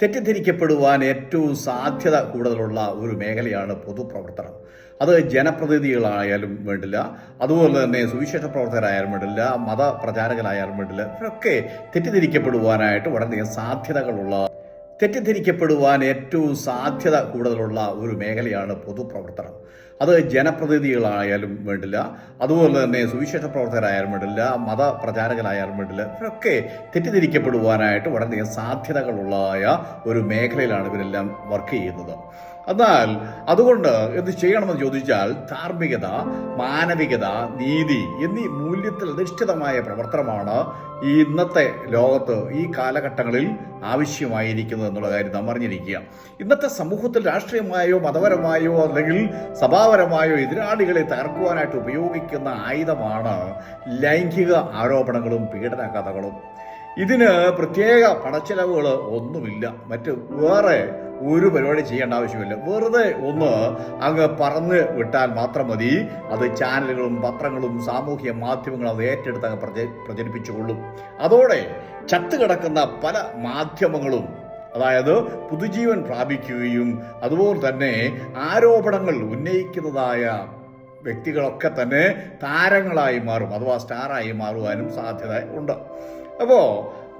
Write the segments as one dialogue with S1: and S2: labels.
S1: തെറ്റിദ്ധരിക്കപ്പെടുവാൻ ഏറ്റവും സാധ്യത കൂടുതലുള്ള ഒരു മേഖലയാണ് പൊതുപ്രവർത്തനം. അത് ജനപ്രതിനിധികളായാലും വേണ്ടില്ല അതുപോലെ തന്നെ സുവിശേഷ പ്രവർത്തകരായാലും വേണ്ടില്ല മതപ്രചാരകരായാലും വേണ്ടില്ല ഇവരൊക്കെ തെറ്റിദ്ധരിക്കപ്പെടുവാനായിട്ട് വളരെയധികം സാധ്യതകളുള്ള തെറ്റിദ്ധരിക്കപ്പെടുവാൻ ഏറ്റവും സാധ്യത കൂടുതലുള്ള ഒരു മേഖലയാണ് പൊതുപ്രവർത്തനം. അത് ജനപ്രതിനിധികളായാലും വേണ്ടില്ല അതുപോലെ തന്നെ സുവിശേഷ പ്രവർത്തകരായാലും വേണ്ടില്ല മതപ്രചാരകരായാലും വേണ്ടില്ല ഇവരൊക്കെ തെറ്റിദ്ധരിക്കപ്പെടുവാനായിട്ട് വളരെയധികം സാധ്യതകളുള്ളതായ ഒരു മേഖലയിലാണ് ഇവരെല്ലാം വർക്ക് ചെയ്യുന്നത്. എന്നാൽ അതുകൊണ്ട് എന്ത് ചെയ്യണമെന്ന് ചോദിച്ചാൽ ധാർമ്മികത മാനവികത നീതി എന്നീ മൂല്യത്തിൽ അധിഷ്ഠിതമായ പ്രവർത്തനമാണ് ഈ ഇന്നത്തെ ലോകത്ത് ഈ കാലഘട്ടങ്ങളിൽ ആവശ്യമായിരിക്കുന്നത് എന്നുള്ള കാര്യം നാം അറിഞ്ഞിരിക്കുക. ഇന്നത്തെ സമൂഹത്തിൽ രാഷ്ട്രീയമായോ മതപരമായോ അല്ലെങ്കിൽ സഭാപരമായോ എതിരാളികളെ തകർക്കുവാനായിട്ട് ഉപയോഗിക്കുന്ന ആയുധമാണ് ലൈംഗിക ആരോപണങ്ങളും പീഡന കഥകളും. ഇതിന് പ്രത്യേക പണച്ചെലവുകൾ ഒന്നുമില്ല. മറ്റ് വേറെ ഒരു പരിപാടി ചെയ്യേണ്ട ആവശ്യമില്ല. വെറുതെ ഒന്ന് അങ്ങ് പറന്ന് വിട്ടാൽ മാത്രം മതി. അത് ചാനലുകളും പത്രങ്ങളും സാമൂഹ്യ മാധ്യമങ്ങളും അത് ഏറ്റെടുത്ത് അങ്ങ് പ്രച പ്രചരിപ്പിച്ചുകൊള്ളും. അതോടെ ചത്തുകിടക്കുന്ന പല മാധ്യമങ്ങളും അതായത് പുതുജീവൻ പ്രാപിക്കുകയും അതുപോലെ തന്നെ ആരോപണങ്ങൾ ഉന്നയിക്കുന്നതായ വ്യക്തികളൊക്കെ തന്നെ താരങ്ങളായി മാറും അഥവാ സ്റ്റാറായി മാറുവാനും സാധ്യത ഉണ്ട്. അപ്പോൾ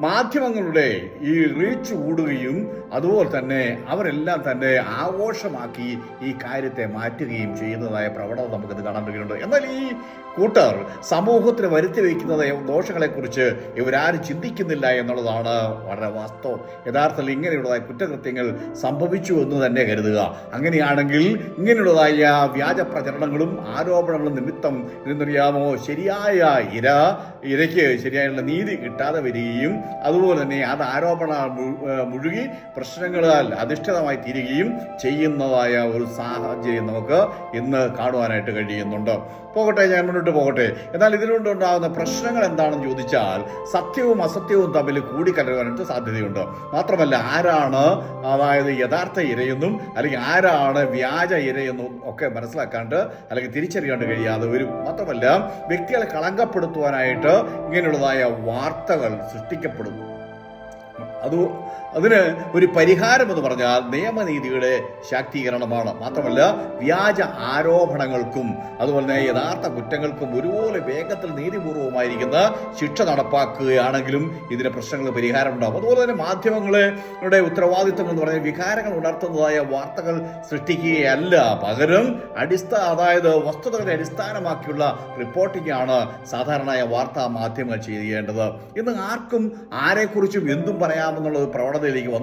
S1: മാധ്യമങ്ങളുടെ ഈ റീച്ച് കൂടുകയും അതുപോലെ തന്നെ അവരെല്ലാം തന്നെ ആഘോഷമാക്കി ഈ കാര്യത്തെ മാറ്റുകയും ചെയ്യുന്നതായ പ്രവണത നമുക്കിത് കാണാൻ കഴിയുന്നുണ്ട് എന്നാൽ ഈ കൂട്ടർ സമൂഹത്തിന് വരുത്തി വയ്ക്കുന്നത് ദോഷങ്ങളെക്കുറിച്ച് ഇവരാരും ചിന്തിക്കുന്നില്ല എന്നുള്ളതാണ് വളരെ വാസ്തവം. യഥാർത്ഥത്തിൽ ഇങ്ങനെയുള്ളതായ കുറ്റകൃത്യങ്ങൾ സംഭവിച്ചു എന്ന് തന്നെ കരുതുക. അങ്ങനെയാണെങ്കിൽ ഇങ്ങനെയുള്ളതായ വ്യാജ പ്രചരണങ്ങളും ആരോപണങ്ങളും നിമിത്തം ഇതെന്നറിയാമോ ശരിയായ ഇര ഇരയ്ക്ക് ശരിയായുള്ള നീതി കിട്ടാതെ വരികയും അതുപോലെ തന്നെ അത് ആരോപണ മുഴുകി പ്രശ്നങ്ങളാൽ അധിഷ്ഠിതമായി തീരുകയും ചെയ്യുന്നതായ ഒരു സാഹചര്യം നമുക്ക് ഇന്ന് കാണുവാനായിട്ട് കഴിയുന്നുണ്ട്. പോകട്ടെ ഞാൻ മുന്നോട്ട് പോകട്ടെ. എന്നാൽ ഇതിലൂടെ ഉണ്ടാകുന്ന പ്രശ്നങ്ങൾ എന്താണെന്ന് ചോദിച്ചാൽ സത്യവും അസത്യവും തമ്മിൽ കൂടിക്കലരുവാനായിട്ട് സാധ്യതയുണ്ട്. മാത്രമല്ല ആരാണ് അതായത് യഥാർത്ഥ ഇരയെന്നും അല്ലെങ്കിൽ ആരാണ് വ്യാജ ഇരയെന്നും ഒക്കെ മനസ്സിലാക്കാണ്ട് അല്ലെങ്കിൽ തിരിച്ചറിയാണ്ട് കഴിയാതെ വരും. മാത്രമല്ല വ്യക്തികളെ കളങ്കപ്പെടുത്തുവാനായിട്ട് ഇങ്ങനെയുള്ളതായ വാർത്തകൾ സൃഷ്ടിക്കപ്പെടും. ஏற்படும் അത് അതിന് ഒരു പരിഹാരം എന്ന് പറഞ്ഞാൽ നിയമനീതിയുടെ ശാക്തീകരണമാണ്. മാത്രമല്ല വ്യാജ ആരോപണങ്ങൾക്കും അതുപോലെ തന്നെ യഥാർത്ഥ കുറ്റങ്ങൾക്കും ഒരുപോലെ വേഗത്തിൽ നീതിപൂർവമായിരിക്കുന്ന ശിക്ഷ നടപ്പാക്കുകയാണെങ്കിലും ഇതിന് പ്രശ്നങ്ങൾ പരിഹാരം ഉണ്ടാകും അതുപോലെ തന്നെ മാധ്യമങ്ങളുടെ ഉത്തരവാദിത്വം എന്ന് പറഞ്ഞാൽ വികാരങ്ങൾ ഉണർത്തുന്നതായ വാർത്തകൾ സൃഷ്ടിക്കുകയല്ല. പകരം അടിസ്ഥാന അതായത് വസ്തുതകളെ അടിസ്ഥാനമാക്കിയുള്ള റിപ്പോർട്ടിംഗ് ആണ് സാധാരണയായ വാർത്താ മാധ്യമങ്ങൾ ചെയ്യേണ്ടത്. ഇന്ന് ആർക്കും ആരെക്കുറിച്ചും എന്തും പറയാമെന്നുള്ള ഒരു പ്രവണതയിലേക്ക് വന്നു